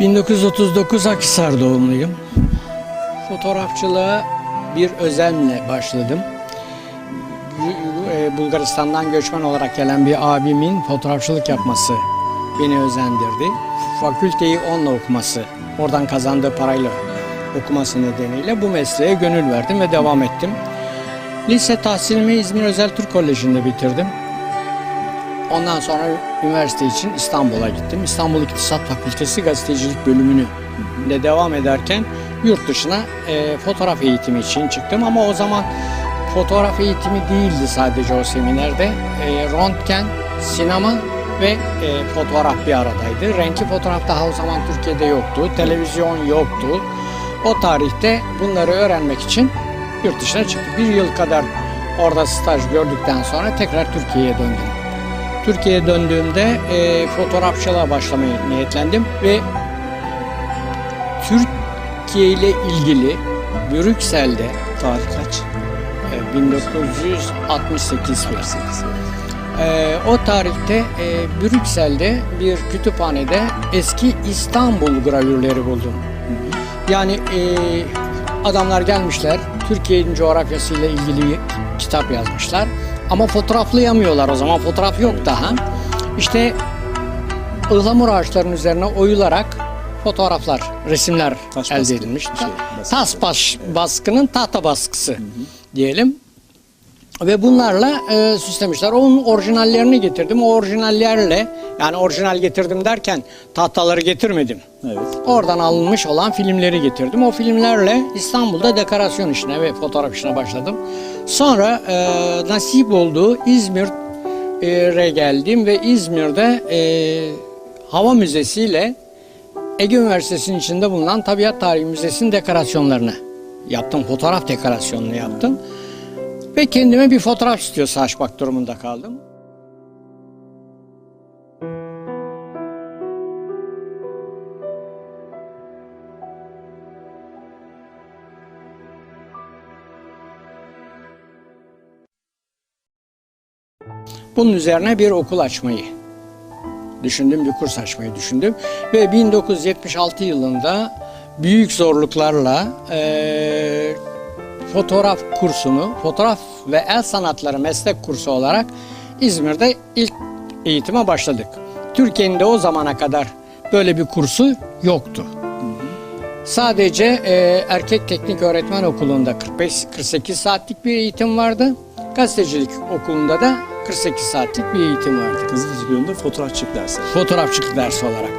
1939 Akhisar doğumluyum. Fotoğrafçılığa bir özenle başladım. E, Bulgaristan'dan göçmen olarak gelen bir abimin fotoğrafçılık yapması beni özendirdi. Fakülteyi onunla okuması, oradan kazandığı parayla okuması nedeniyle bu mesleğe gönül verdim ve devam ettim. Lise tahsilimi İzmir Özel Türk Koleji'nde bitirdim. Ondan sonra üniversite için İstanbul'a gittim. İstanbul İktisat Fakültesi gazetecilik bölümünü de devam ederken yurt dışına e, fotoğraf eğitimi için çıktım. Ama o zaman fotoğraf eğitimi değildi sadece o seminerde. E, röntgen, sinema ve e, fotoğraf bir aradaydı. Renkli fotoğraf daha o zaman Türkiye'de yoktu. Televizyon yoktu. O tarihte bunları öğrenmek için yurt dışına çıktık. Bir yıl kadar orada staj gördükten sonra tekrar Türkiye'ye döndüm. Türkiye'ye döndüğümde e, fotoğrafçılığa başlamayı niyetlendim ve Türkiye ile ilgili Brüksel'de Tarih kaç? e, 1968 e, o tarihte e, Brüksel'de bir kütüphanede eski İstanbul gravürleri buldum. Yani e, adamlar gelmişler Türkiye'nin coğrafyasıyla ilgili kitap yazmışlar. Ama fotoğraflayamıyorlar o zaman fotoğraf yok daha. İşte ıhlamur ağaçlarının üzerine oyularak fotoğraflar, resimler Taş elde baskı, edilmiş. şey, baskı. Tas baş, baskının tahta baskısı diyelim. Ve bunlarla e, süslemişler. Onun orijinallerini getirdim. O orijinallerle yani orijinal getirdim derken tahtaları getirmedim. Evet. Oradan alınmış olan filmleri getirdim. O filmlerle İstanbul'da dekorasyon işine ve fotoğraf işine başladım. Sonra e, nasip oldu İzmir'e geldim ve İzmir'de e, Hava Müzesi ile Ege Üniversitesi'nin içinde bulunan Tabiat Tarihi Müzesi'nin dekorasyonlarını yaptım. Fotoğraf dekorasyonunu yaptım. Ve kendime bir fotoğraf stüdyosu açmak durumunda kaldım. Bunun üzerine bir okul açmayı düşündüm, bir kurs açmayı düşündüm. Ve 1976 yılında büyük zorluklarla eee, fotoğraf kursunu, fotoğraf ve el sanatları meslek kursu olarak İzmir'de ilk eğitime başladık. Türkiye'nin de o zamana kadar böyle bir kursu yoktu. Sadece e, erkek teknik öğretmen okulunda 45-48 saatlik bir eğitim vardı. Gazetecilik okulunda da 48 saatlik bir eğitim vardı. Kızılcık yolunda fotoğrafçılık dersi. Fotoğrafçılık dersi olarak.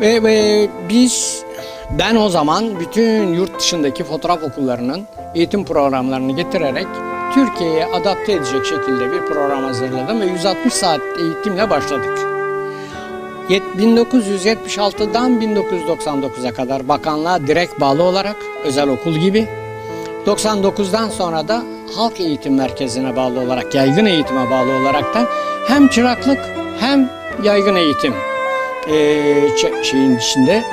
Ve, ve biz ben o zaman bütün yurt dışındaki fotoğraf okullarının eğitim programlarını getirerek Türkiye'ye adapte edecek şekilde bir program hazırladım ve 160 saat eğitimle başladık. Yet- 1976'dan 1999'a kadar bakanlığa direkt bağlı olarak özel okul gibi 99'dan sonra da halk eğitim merkezine bağlı olarak, yaygın eğitime bağlı olarak da hem çıraklık hem yaygın eğitim çe- şeyin içinde.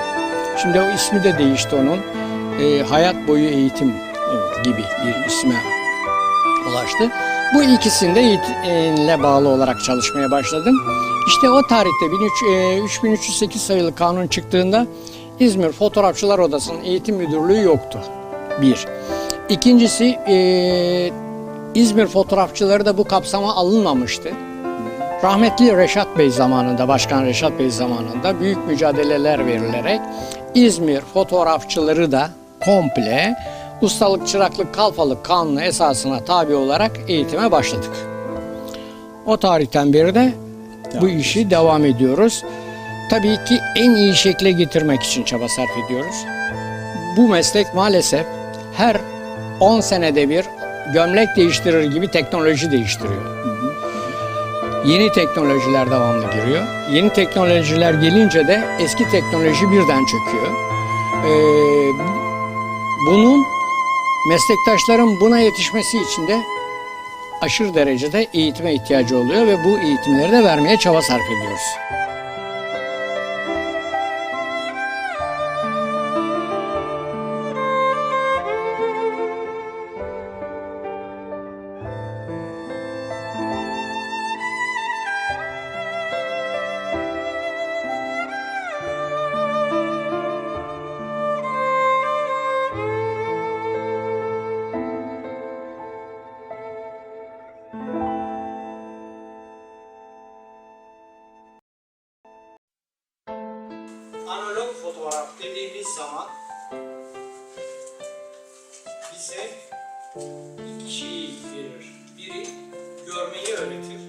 Şimdi o ismi de değişti onun. Eee, hayat boyu eğitim gibi bir isme ulaştı. Bu ikisinde eğitimle bağlı olarak çalışmaya başladım. İşte o tarihte 13, e, 3308 sayılı kanun çıktığında İzmir Fotoğrafçılar Odası'nın eğitim müdürlüğü yoktu. Bir. İkincisi e, İzmir fotoğrafçıları da bu kapsama alınmamıştı. Rahmetli Reşat Bey zamanında, Başkan Reşat Bey zamanında büyük mücadeleler verilerek İzmir fotoğrafçıları da komple ustalık, çıraklık, kalfalık kanunu esasına tabi olarak eğitime başladık. O tarihten beri de bu Devam işi devam ediyoruz. Tabii ki en iyi şekle getirmek için çaba sarf ediyoruz. Bu meslek maalesef her 10 senede bir gömlek değiştirir gibi teknoloji değiştiriyor. Yeni teknolojiler devamlı giriyor. Yeni teknolojiler gelince de eski teknoloji birden çöküyor. Ee, bunun meslektaşların buna yetişmesi için de aşırı derecede eğitime ihtiyacı oluyor ve bu eğitimleri de vermeye çaba sarf ediyoruz. Fotoğraf dediğimiz zaman bize iki verir. Biri görmeyi öğretir.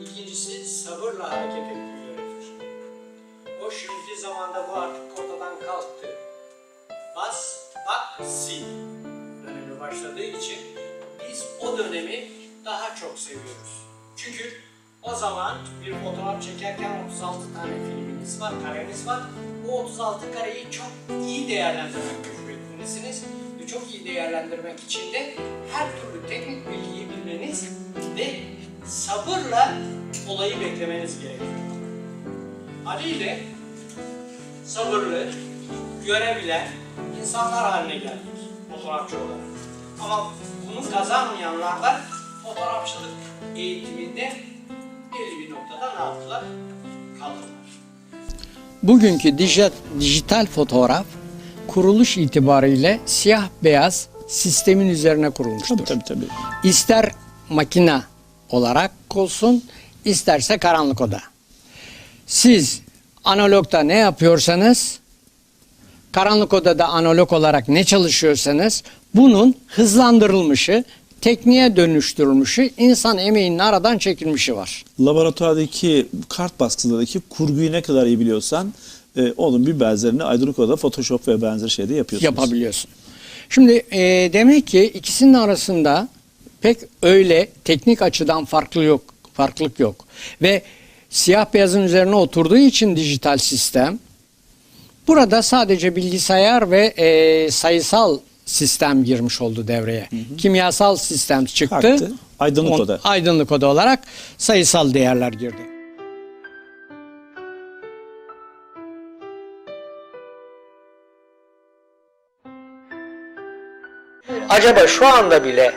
İkincisi sabırla hareket etmeyi öğretir. O şimdiki zamanda bu artık ortadan kalktı. Bas, bak, sil dönemi başladığı için biz o dönemi daha çok seviyoruz. Çünkü o zaman bir fotoğraf çekerken 36 tane filminiz var, kareniz var. O 36 kareyi çok iyi değerlendirmek mecburiyetindesiniz. Ve çok iyi değerlendirmek için de her türlü teknik bilgiyi bilmeniz ve sabırla olayı beklemeniz gerekiyor. Haliyle sabırlı, görebilen insanlar haline geldik fotoğrafçı olarak. Ama bunu kazanmayanlar da fotoğrafçılık eğitiminde noktada ne yaptılar? Kaldılar. Bugünkü dijital, dijital fotoğraf kuruluş itibariyle siyah beyaz sistemin üzerine kurulmuştur. Tabii tabii tabii. İster makina olarak olsun, isterse karanlık oda. Siz analogda ne yapıyorsanız, karanlık odada analog olarak ne çalışıyorsanız, bunun hızlandırılmışı, tekniğe dönüştürülmüşü, insan emeğinin aradan çekilmişi var. Laboratuvardaki kart baskılarındaki kurguyu ne kadar iyi biliyorsan e, onun bir benzerini aydınlık odada Photoshop ve benzer şeyde yapıyorsunuz. yapabiliyorsun. Şimdi e, demek ki ikisinin arasında pek öyle teknik açıdan farklı yok, farklılık yok. Ve siyah beyazın üzerine oturduğu için dijital sistem burada sadece bilgisayar ve e, sayısal sistem girmiş oldu devreye. Kimyasal sistem çıktı. Kalktı. Aydınlık On- oda. Aydınlık oda olarak sayısal değerler girdi. Acaba şu anda bile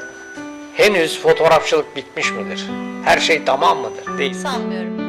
henüz fotoğrafçılık bitmiş midir? Her şey tamam mıdır? Değil. Sanmıyorum.